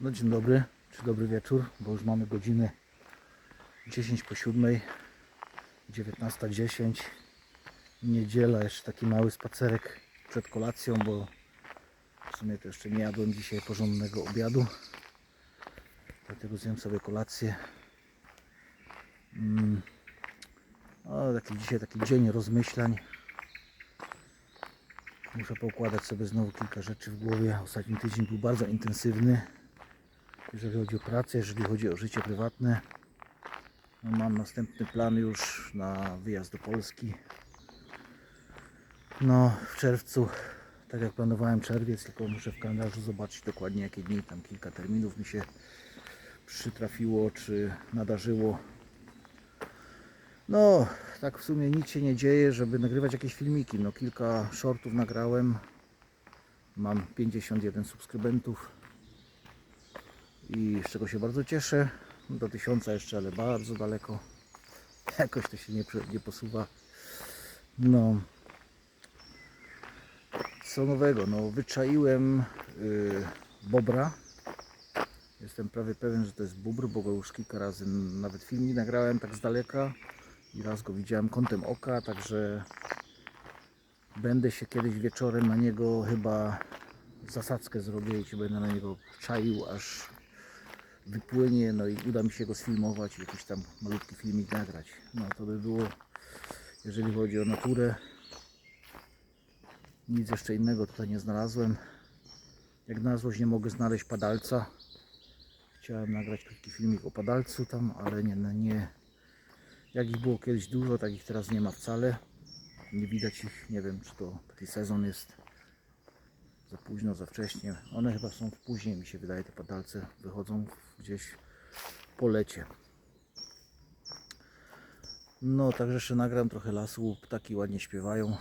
No dzień dobry, czy dobry wieczór, bo już mamy godzinę 10 po 7, 19.10. Niedziela, jeszcze taki mały spacerek przed kolacją, bo w sumie to jeszcze nie jadłem dzisiaj porządnego obiadu. Dlatego zjem sobie kolację. Mm. O, taki dzisiaj taki dzień rozmyślań. Muszę poukładać sobie znowu kilka rzeczy w głowie. Ostatni tydzień był bardzo intensywny jeżeli chodzi o pracę, jeżeli chodzi o życie prywatne. No, mam następny plan już na wyjazd do Polski. No, w czerwcu, tak jak planowałem czerwiec, tylko muszę w kalendarzu zobaczyć dokładnie jakie dni, tam kilka terminów mi się przytrafiło, czy nadarzyło. No, tak w sumie nic się nie dzieje, żeby nagrywać jakieś filmiki. No, kilka shortów nagrałem. Mam 51 subskrybentów i z czego się bardzo cieszę. Do tysiąca jeszcze, ale bardzo daleko. Jakoś to się nie, nie posuwa. No. Co nowego? No, wyczaiłem y, bobra. Jestem prawie pewien, że to jest bóbr, bo go już kilka razy nawet filmik nagrałem tak z daleka i raz go widziałem kątem oka, także będę się kiedyś wieczorem na niego chyba zasadzkę zrobię i się będę na niego czaił, aż wypłynie, no i uda mi się go sfilmować jakiś tam malutki filmik nagrać. No to by było, jeżeli chodzi o naturę. Nic jeszcze innego tutaj nie znalazłem. Jak na złość nie mogę znaleźć padalca. Chciałem nagrać krótki filmik o padalcu tam, ale nie, no nie. Jak ich było kiedyś dużo, tak ich teraz nie ma wcale. Nie widać ich, nie wiem czy to taki sezon jest za późno, za wcześnie. One chyba są później, mi się wydaje, te padalce wychodzą gdzieś po lecie. No, także jeszcze nagram trochę lasu, ptaki ładnie śpiewają.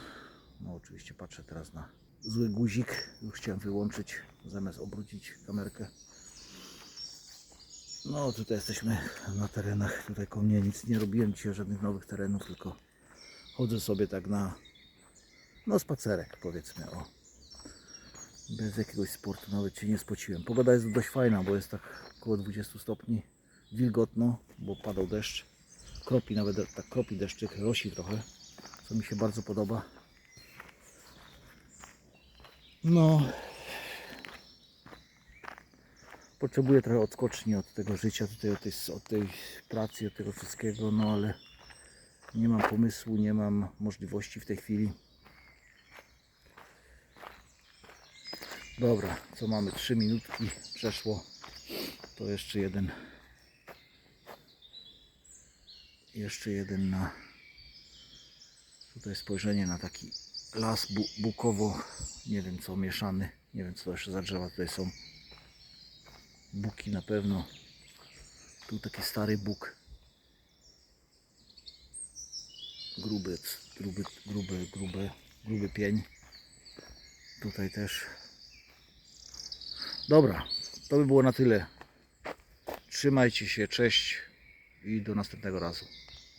No, oczywiście patrzę teraz na zły guzik, już chciałem wyłączyć, zamiast obrócić kamerkę. No, tutaj jesteśmy na terenach, tutaj koło mnie nic nie robiłem dzisiaj, żadnych nowych terenów, tylko chodzę sobie tak na, no spacerek powiedzmy, o bez jakiegoś sportu nawet się nie spociłem. Pogoda jest dość fajna, bo jest tak około 20 stopni. Wilgotno, bo padał deszcz. Kropi nawet, tak kropi deszczyk, rosi trochę, co mi się bardzo podoba. No. Potrzebuję trochę odskoczni od tego życia, tutaj od tej, od tej pracy, od tego wszystkiego, no ale nie mam pomysłu, nie mam możliwości w tej chwili. Dobra, co mamy? 3 minutki przeszło. To jeszcze jeden. Jeszcze jeden na tutaj spojrzenie na taki las bu bukowo, nie wiem co, mieszany. Nie wiem co to jeszcze za drzewa tutaj są. Buki na pewno. Tu taki stary buk. Gruby, gruby, gruby, gruby, gruby pień. Tutaj też Dobra, to by było na tyle. Trzymajcie się, cześć i do następnego razu.